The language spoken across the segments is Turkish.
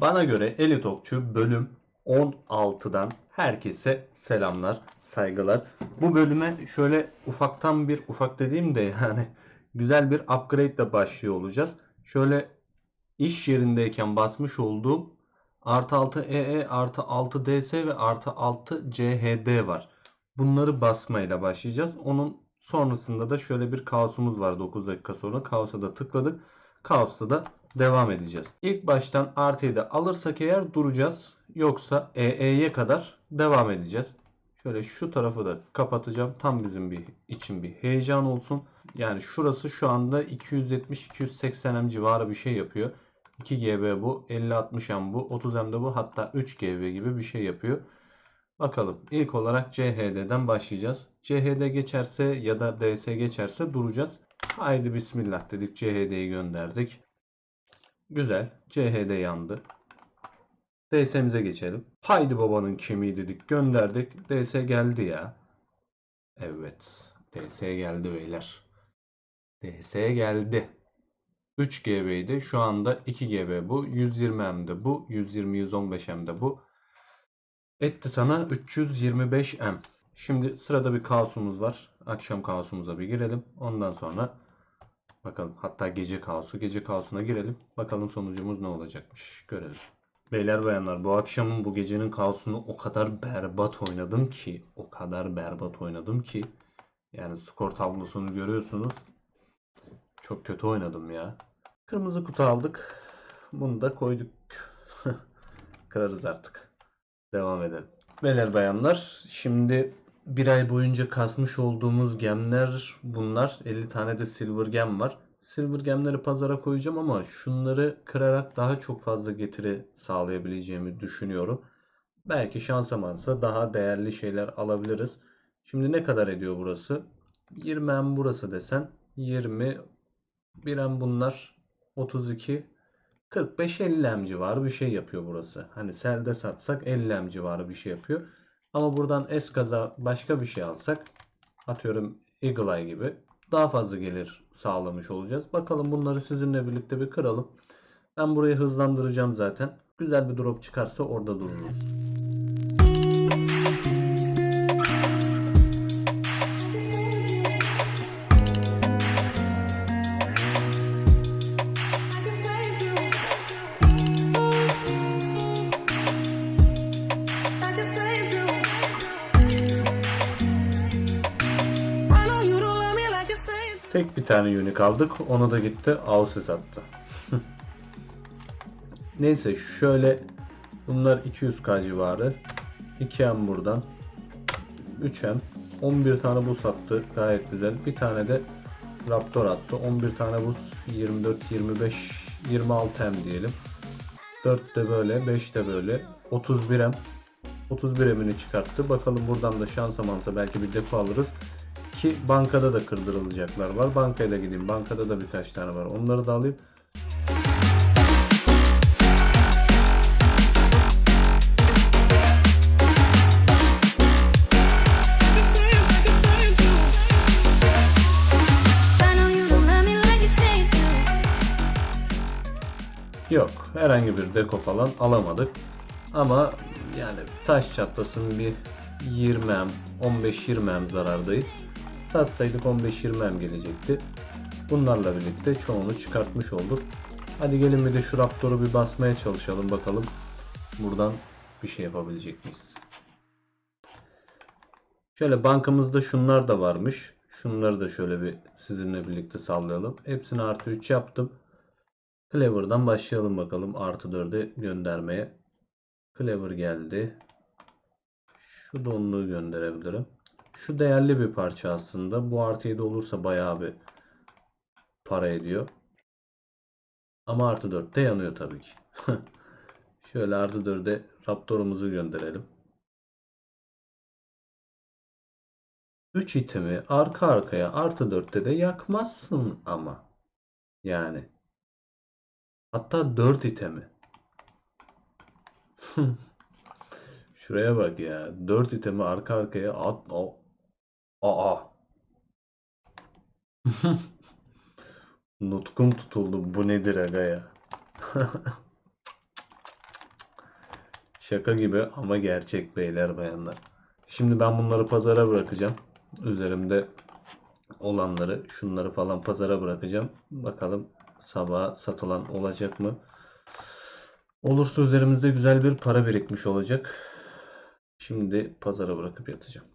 Bana göre Elit Okçu bölüm 16'dan herkese selamlar, saygılar. Bu bölüme şöyle ufaktan bir ufak dediğim de yani güzel bir upgrade ile başlıyor olacağız. Şöyle iş yerindeyken basmış olduğum artı 6 EE artı 6 DS ve artı 6 CHD var. Bunları basmayla başlayacağız. Onun sonrasında da şöyle bir kaosumuz var 9 dakika sonra. Kaosa da tıkladık. Kaos'ta da devam edeceğiz. İlk baştan artıyı da alırsak eğer duracağız. Yoksa EE'ye kadar devam edeceğiz. Şöyle şu tarafı da kapatacağım. Tam bizim bir için bir heyecan olsun. Yani şurası şu anda 270-280 M civarı bir şey yapıyor. 2 GB bu, 50-60 M bu, 30 M de bu hatta 3 GB gibi bir şey yapıyor. Bakalım ilk olarak CHD'den başlayacağız. CHD geçerse ya da DS geçerse duracağız. Haydi bismillah dedik CHD'yi gönderdik. Güzel. CHD yandı. DS'mize geçelim. Haydi babanın kemiği dedik gönderdik. DS geldi ya. Evet. DS geldi beyler. DS geldi. 3 GB'ydi. Şu anda 2 GB bu. 120 M'de bu. 120-115 M'de bu. Etti sana 325 M. Şimdi sırada bir kaosumuz var. Akşam kaosumuza bir girelim. Ondan sonra bakalım. Hatta gece kaosu. Gece kaosuna girelim. Bakalım sonucumuz ne olacakmış. Görelim. Beyler bayanlar bu akşamın bu gecenin kaosunu o kadar berbat oynadım ki. O kadar berbat oynadım ki. Yani skor tablosunu görüyorsunuz. Çok kötü oynadım ya. Kırmızı kutu aldık. Bunu da koyduk. Kırarız artık. Devam edelim. Beyler bayanlar şimdi bir ay boyunca kasmış olduğumuz gemler bunlar. 50 tane de silver gem var. Silver gemleri pazara koyacağım ama şunları kırarak daha çok fazla getiri sağlayabileceğimi düşünüyorum. Belki şansa mansa daha değerli şeyler alabiliriz. Şimdi ne kadar ediyor burası? 20 M burası desen 20 bir M bunlar 32 45-50 M civarı bir şey yapıyor burası. Hani selde satsak 50 M civarı bir şey yapıyor. Ama buradan eskaza başka bir şey alsak atıyorum Eagle Eye gibi daha fazla gelir sağlamış olacağız. Bakalım bunları sizinle birlikte bir kıralım. Ben burayı hızlandıracağım zaten. Güzel bir drop çıkarsa orada dururuz. Bir tane unique aldık. Onu da gitti Ausis attı. Neyse şöyle bunlar 200k civarı. 2M buradan. 3M. 11 tane buz attı. Gayet güzel. Bir tane de Raptor attı. 11 tane buz. 24, 25, 26M diyelim. 4 de böyle. 5 de böyle. 31M. 31 emini çıkarttı. Bakalım buradan da şansa mansa belki bir depo alırız. Ki bankada da kırdırılacaklar var. Bankaya da gideyim. Bankada da birkaç tane var. Onları da alayım. Yok. Herhangi bir deko falan alamadık. Ama yani taş çatlasın bir 20M, 15-20M zarardayız. Satsaydık 15-20M gelecekti. Bunlarla birlikte çoğunu çıkartmış olduk. Hadi gelin bir de şu Raptor'u bir basmaya çalışalım bakalım. Buradan bir şey yapabilecek miyiz? Şöyle bankamızda şunlar da varmış. Şunları da şöyle bir sizinle birlikte sallayalım. Hepsini artı 3 yaptım. Clever'dan başlayalım bakalım artı 4'e göndermeye. Clever geldi. Şu donluğu gönderebilirim. Şu değerli bir parça aslında. Bu artı 7 olursa bayağı bir para ediyor. Ama artı 4'te yanıyor tabii ki. Şöyle artı 4'e Raptor'umuzu gönderelim. 3 itemi arka arkaya artı 4'te de yakmazsın ama. Yani. Hatta 4 itemi. Şuraya bak ya. 4 itemi arka arkaya at. Aa. Nutkum tutuldu. Bu nedir aga ya? Şaka gibi ama gerçek beyler bayanlar. Şimdi ben bunları pazara bırakacağım. Üzerimde olanları, şunları falan pazara bırakacağım. Bakalım sabah satılan olacak mı? Olursa üzerimizde güzel bir para birikmiş olacak. Şimdi pazara bırakıp yatacağım.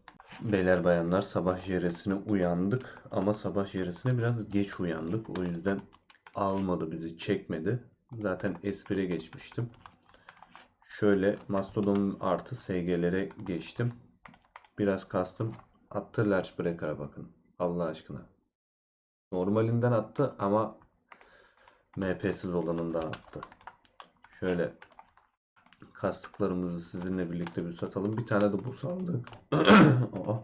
Beyler bayanlar sabah jeresine uyandık ama sabah jeresine biraz geç uyandık. O yüzden almadı bizi çekmedi. Zaten espri geçmiştim. Şöyle Mastodon artı SG'lere geçtim. Biraz kastım. Attı Large Breaker'a bakın. Allah aşkına. Normalinden attı ama MP'siz olanından attı. Şöyle kastıklarımızı sizinle birlikte bir satalım. Bir tane de buz aldık. Aa,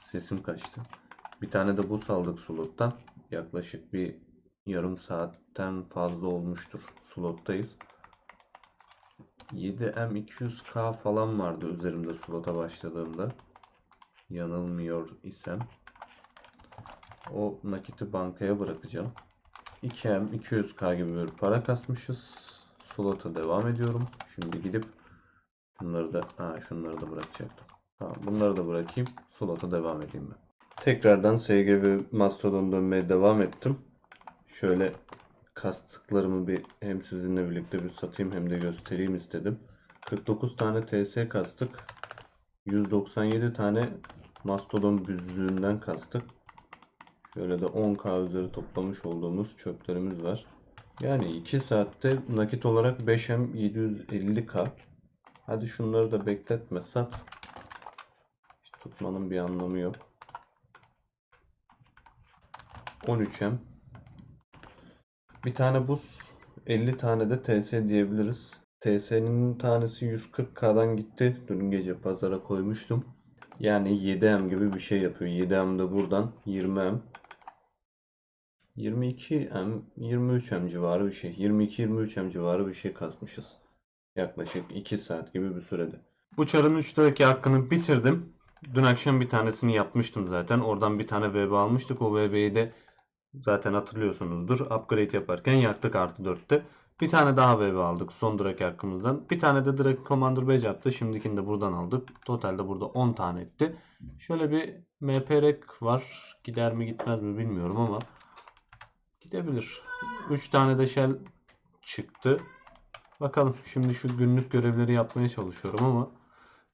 sesim kaçtı. Bir tane de buz aldık slottan. Yaklaşık bir yarım saatten fazla olmuştur slottayız. 7M200K falan vardı üzerimde slota başladığımda. Yanılmıyor isem. O nakiti bankaya bırakacağım. 2M 200K gibi bir para kasmışız. Slota devam ediyorum. Şimdi gidip bunları da ha, şunları da bırakacaktım. Tamam, bunları da bırakayım. Slota devam edeyim ben. Tekrardan SG ve Mastodon dönmeye devam ettim. Şöyle kastıklarımı bir hem sizinle birlikte bir satayım hem de göstereyim istedim. 49 tane TS kastık. 197 tane Mastodon büzüğünden kastık. Şöyle de 10k üzeri toplamış olduğumuz çöplerimiz var. Yani 2 saatte nakit olarak 5M 750k. Hadi şunları da bekletme sat. Hiç tutmanın bir anlamı yok. 13M. Bir tane buz 50 tane de TS diyebiliriz. TS'nin tanesi 140k'dan gitti. Dün gece pazara koymuştum. Yani 7M gibi bir şey yapıyor. 7M de buradan 20M. 22M, 23M civarı bir şey. 22-23M civarı bir şey kasmışız. Yaklaşık 2 saat gibi bir sürede. Bu çarın 3 liraki hakkını bitirdim. Dün akşam bir tanesini yapmıştım zaten. Oradan bir tane VB almıştık. O VB'yi de zaten hatırlıyorsunuzdur. Upgrade yaparken yaktık artı 4'te. Bir tane daha VB aldık son Drake hakkımızdan. Bir tane de Drake Commander Badge attı. Şimdikini de buradan aldık. Totalde burada 10 tane etti. Şöyle bir MPREK var. Gider mi gitmez mi bilmiyorum ama gidebilir. 3 tane de shell çıktı. Bakalım şimdi şu günlük görevleri yapmaya çalışıyorum ama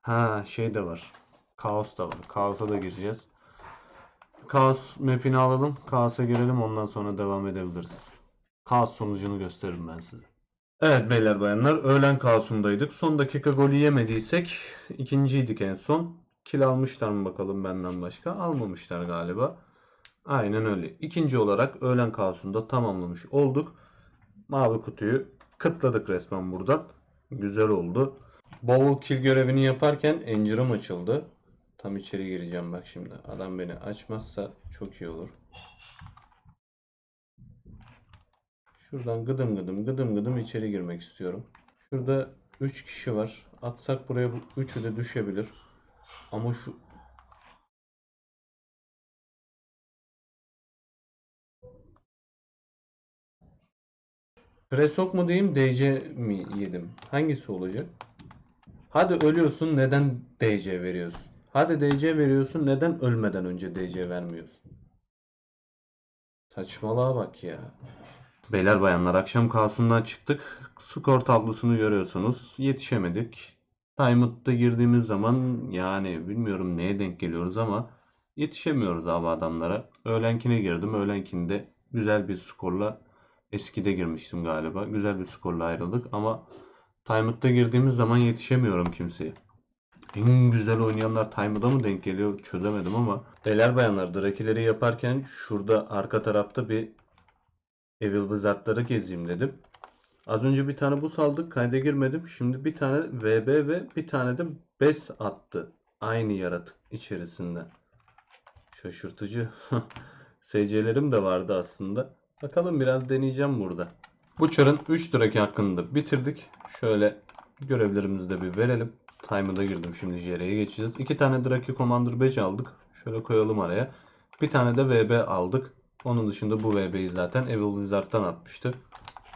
ha şey de var. Kaos da var. Kaos'a da gireceğiz. Kaos map'ini alalım. Kaos'a girelim ondan sonra devam edebiliriz. Kaos sonucunu gösteririm ben size. Evet beyler bayanlar öğlen kaosundaydık. Son dakika golü yemediysek ikinciydik en son. Kill almışlar mı bakalım benden başka? Almamışlar galiba. Aynen öyle. İkinci olarak öğlen kaosunda tamamlamış olduk. Mavi kutuyu kıtladık resmen buradan. Güzel oldu. Bowel kill görevini yaparken encir'im açıldı. Tam içeri gireceğim bak şimdi. Adam beni açmazsa çok iyi olur. Şuradan gıdım gıdım gıdım gıdım içeri girmek istiyorum. Şurada 3 kişi var. Atsak buraya bu üçü de düşebilir. Ama şu Presok mu diyeyim DC mi yedim? Hangisi olacak? Hadi ölüyorsun neden DC veriyorsun? Hadi DC veriyorsun neden ölmeden önce DC vermiyorsun? Saçmalığa bak ya. Beyler bayanlar akşam kaosundan çıktık. Skor tablosunu görüyorsunuz. Yetişemedik. Timeout'ta girdiğimiz zaman yani bilmiyorum neye denk geliyoruz ama yetişemiyoruz abi adamlara. Öğlenkine girdim. Öğlenkinde güzel bir skorla eskide girmiştim galiba. Güzel bir skorla ayrıldık ama Timeout'ta girdiğimiz zaman yetişemiyorum kimseye. En güzel oynayanlar Timeout'a mı denk geliyor çözemedim ama. Beyler bayanlar Drakileri yaparken şurada arka tarafta bir Evil Wizard'ları gezeyim dedim. Az önce bir tane buz aldık. Kayda girmedim. Şimdi bir tane VB ve bir tane de BES attı. Aynı yaratık içerisinde. Şaşırtıcı. SC'lerim de vardı aslında. Bakalım biraz deneyeceğim burada. Bu çarın 3 draki hakkında bitirdik. Şöyle görevlerimizi de bir verelim. Time'a da girdim şimdi JR'ye geçeceğiz. 2 tane Draki Commander Badge aldık. Şöyle koyalım araya. Bir tane de VB aldık. Onun dışında bu VB'yi zaten Evil Wizard'dan atmıştı.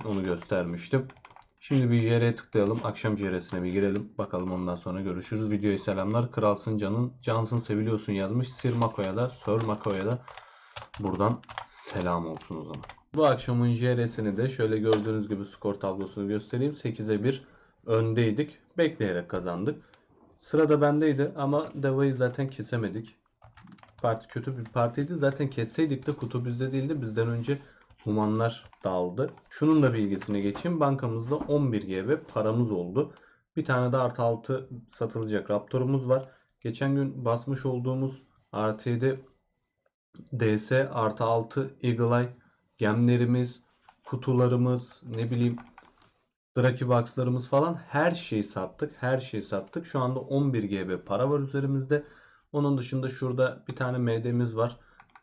Onu göstermiştim. Şimdi bir JR'ye tıklayalım. Akşam JR'sine bir girelim. Bakalım ondan sonra görüşürüz. Videoya selamlar. Kralsın canın. Cansın seviliyorsun yazmış. Sir Mako'ya da Sir Mako'ya da buradan selam olsun o zaman. Bu akşamın JR'sini de şöyle gördüğünüz gibi skor tablosunu göstereyim. 8'e 1 öndeydik. Bekleyerek kazandık. Sırada bendeydi ama Deva'yı zaten kesemedik. Parti kötü bir partiydi. Zaten kesseydik de kutu bizde değildi. Bizden önce Humanlar dağıldı. Şunun da bilgisini geçeyim. Bankamızda 11 GB paramız oldu. Bir tane de artı 6 satılacak Raptor'umuz var. Geçen gün basmış olduğumuz 7 DS artı 6 Eagle Eye gemlerimiz, kutularımız, ne bileyim Draki Box'larımız falan her şeyi sattık. Her şeyi sattık. Şu anda 11 GB para var üzerimizde. Onun dışında şurada bir tane MD'miz var.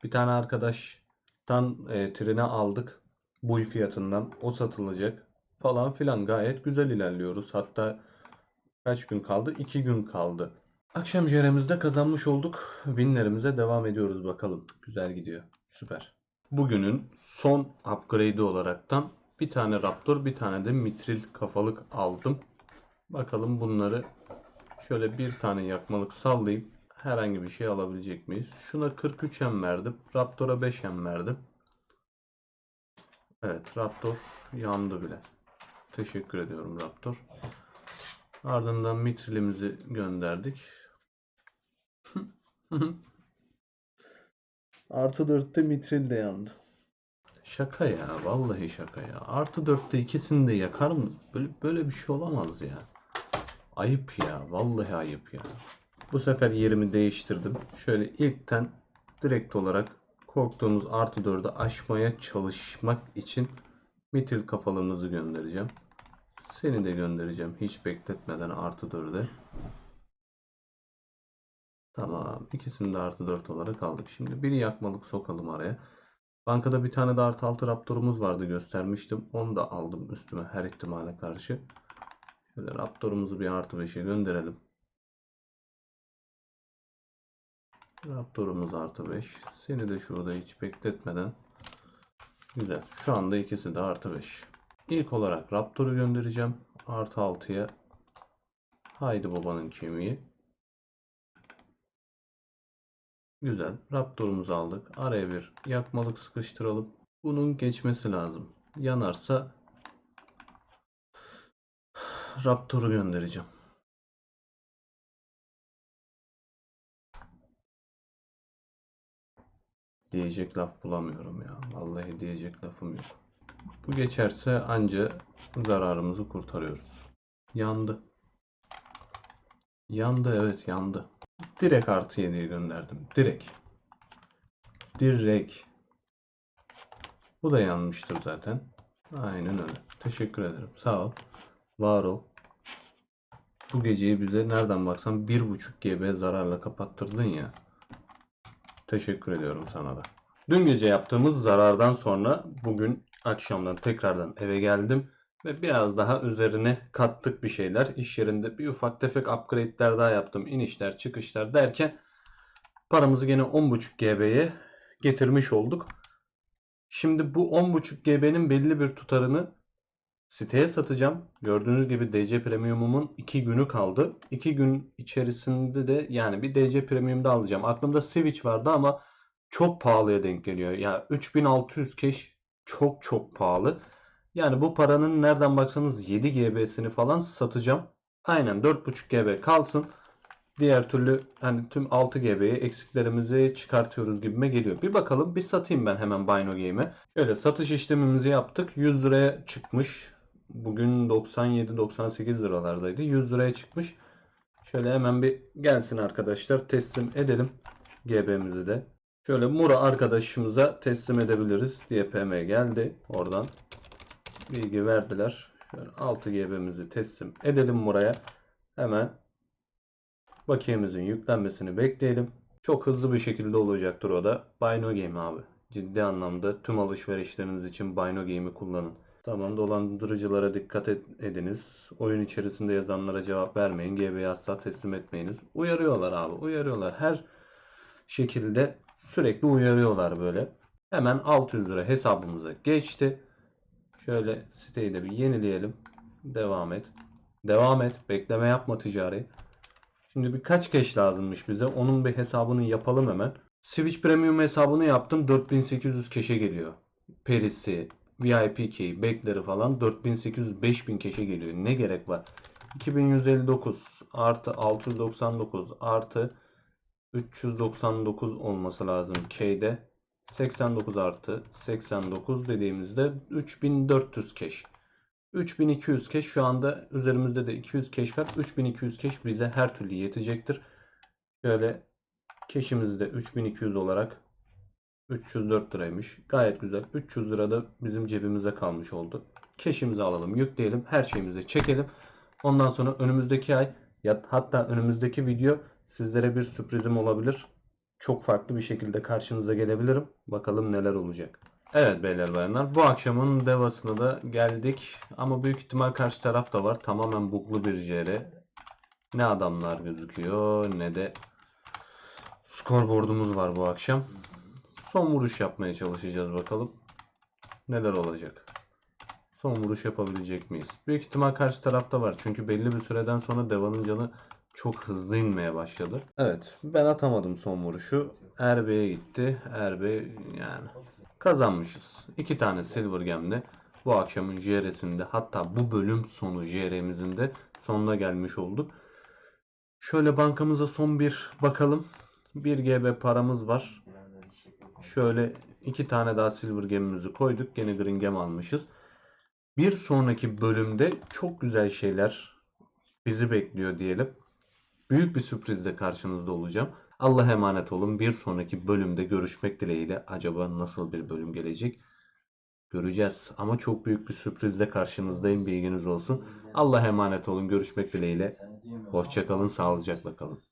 Bir tane arkadaştan e, trene aldık. Bu fiyatından. O satılacak falan filan. Gayet güzel ilerliyoruz. Hatta kaç gün kaldı? 2 gün kaldı. Akşam jeremizde kazanmış olduk. Winlerimize devam ediyoruz bakalım. Güzel gidiyor. Süper. Bugünün son upgrade'i olaraktan bir tane Raptor, bir tane de Mitril kafalık aldım. Bakalım bunları şöyle bir tane yakmalık sallayıp herhangi bir şey alabilecek miyiz? Şuna 43 em verdim. Raptor'a 5 em verdim. Evet Raptor yandı bile. Teşekkür ediyorum Raptor. Ardından Mitril'imizi gönderdik. Artı 4'te Mitril de yandı. Şaka ya. Vallahi şaka ya. Artı 4'te ikisini de yakar mı? Böyle, böyle bir şey olamaz ya. Ayıp ya. Vallahi ayıp ya. Bu sefer yerimi değiştirdim. Şöyle ilkten direkt olarak korktuğumuz artı 4'ü aşmaya çalışmak için mitil kafalığımızı göndereceğim. Seni de göndereceğim hiç bekletmeden artı 4'e. Tamam. İkisini de artı 4 olarak aldık. Şimdi biri yakmalık sokalım araya. Bankada bir tane de artı 6 Raptor'umuz vardı göstermiştim. Onu da aldım üstüme her ihtimale karşı. Şöyle Raptor'umuzu bir artı 5'e gönderelim. Raptor'umuz artı 5. Seni de şurada hiç bekletmeden. Güzel. Şu anda ikisi de artı 5. İlk olarak Raptor'u göndereceğim. Artı 6'ya. Haydi babanın kemiği. Güzel. Raptor'umuzu aldık. Araya bir yakmalık sıkıştıralım. Bunun geçmesi lazım. Yanarsa Raptor'u göndereceğim. Diyecek laf bulamıyorum ya. Vallahi diyecek lafım yok. Bu geçerse anca zararımızı kurtarıyoruz. Yandı. Yandı evet yandı. Direkt artı 7'ye gönderdim. Direkt. Direkt. Bu da yanmıştır zaten. Aynen öyle. Teşekkür ederim. Sağ ol. Var ol. Bu geceyi bize nereden baksan 1.5 GB zararla kapattırdın ya. Teşekkür ediyorum sana da. Dün gece yaptığımız zarardan sonra bugün akşamdan tekrardan eve geldim ve biraz daha üzerine kattık bir şeyler. İş yerinde bir ufak tefek upgrade'ler daha yaptım. İnişler, çıkışlar derken paramızı gene 10.5 GB'ye getirmiş olduk. Şimdi bu 10.5 GB'nin belli bir tutarını siteye satacağım. Gördüğünüz gibi DC Premium'umun 2 günü kaldı. 2 gün içerisinde de yani bir DC Premium'da alacağım. Aklımda Switch vardı ama çok pahalıya denk geliyor. Ya 3600 cash çok çok pahalı. Yani bu paranın nereden baksanız 7 GB'sini falan satacağım. Aynen 4.5 GB kalsın. Diğer türlü hani tüm 6 GB'yi eksiklerimizi çıkartıyoruz gibime geliyor. Bir bakalım bir satayım ben hemen Bino Game'e. Şöyle satış işlemimizi yaptık. 100 liraya çıkmış. Bugün 97-98 liralardaydı. 100 liraya çıkmış. Şöyle hemen bir gelsin arkadaşlar teslim edelim GB'mizi de. Şöyle Mura arkadaşımıza teslim edebiliriz diye PM geldi oradan. Bilgi verdiler. Şöyle 6 GB'mizi teslim edelim buraya. Hemen bakiyemizin yüklenmesini bekleyelim. Çok hızlı bir şekilde olacaktır o da. Bino Game abi. Ciddi anlamda tüm alışverişleriniz için Bino Game'i kullanın. Tamam dolandırıcılara dikkat ediniz. Oyun içerisinde yazanlara cevap vermeyin. GB'yi asla teslim etmeyiniz. Uyarıyorlar abi uyarıyorlar. Her şekilde sürekli uyarıyorlar böyle. Hemen 600 lira hesabımıza geçti. Şöyle siteyi de bir yenileyelim. Devam et. Devam et. Bekleme yapma ticari. Şimdi birkaç keş lazımmış bize. Onun bir hesabını yapalım hemen. Switch Premium hesabını yaptım. 4800 keşe geliyor. Perisi, VIP key, backleri falan 4800-5000 keşe geliyor. Ne gerek var? 2159 artı 699 artı 399 olması lazım K'de. 89 artı 89 dediğimizde 3400 keş. 3200 keş şu anda üzerimizde de 200 keş var. 3200 keş bize her türlü yetecektir. Şöyle keşimiz de 3200 olarak 304 liraymış. Gayet güzel. 300 lira da bizim cebimize kalmış oldu. Keşimizi alalım, yükleyelim, her şeyimizi çekelim. Ondan sonra önümüzdeki ay ya hatta önümüzdeki video sizlere bir sürprizim olabilir. Çok farklı bir şekilde karşınıza gelebilirim. Bakalım neler olacak. Evet beyler bayanlar bu akşamın devasına da geldik. Ama büyük ihtimal karşı taraf da var. Tamamen buglu bir JR. Ne adamlar gözüküyor ne de skorboardumuz var bu akşam. Son vuruş yapmaya çalışacağız bakalım. Neler olacak. Son vuruş yapabilecek miyiz? Büyük ihtimal karşı tarafta var. Çünkü belli bir süreden sonra Deva'nın canı çok hızlı inmeye başladı. Evet ben atamadım son vuruşu. Erbe'ye gitti. Erbe yani kazanmışız. İki tane Silver Gem'le bu akşamın JR'sinde hatta bu bölüm sonu JR'mizin de sonuna gelmiş olduk. Şöyle bankamıza son bir bakalım. 1 GB paramız var. Şöyle iki tane daha Silver Gem'imizi koyduk. Gene Green Gem almışız. Bir sonraki bölümde çok güzel şeyler bizi bekliyor diyelim. Büyük bir sürprizle karşınızda olacağım. Allah'a emanet olun. Bir sonraki bölümde görüşmek dileğiyle acaba nasıl bir bölüm gelecek? Göreceğiz. Ama çok büyük bir sürprizle karşınızdayım. Bilginiz olsun. Allah'a emanet olun. Görüşmek dileğiyle. Hoşçakalın. Sağlıcakla kalın.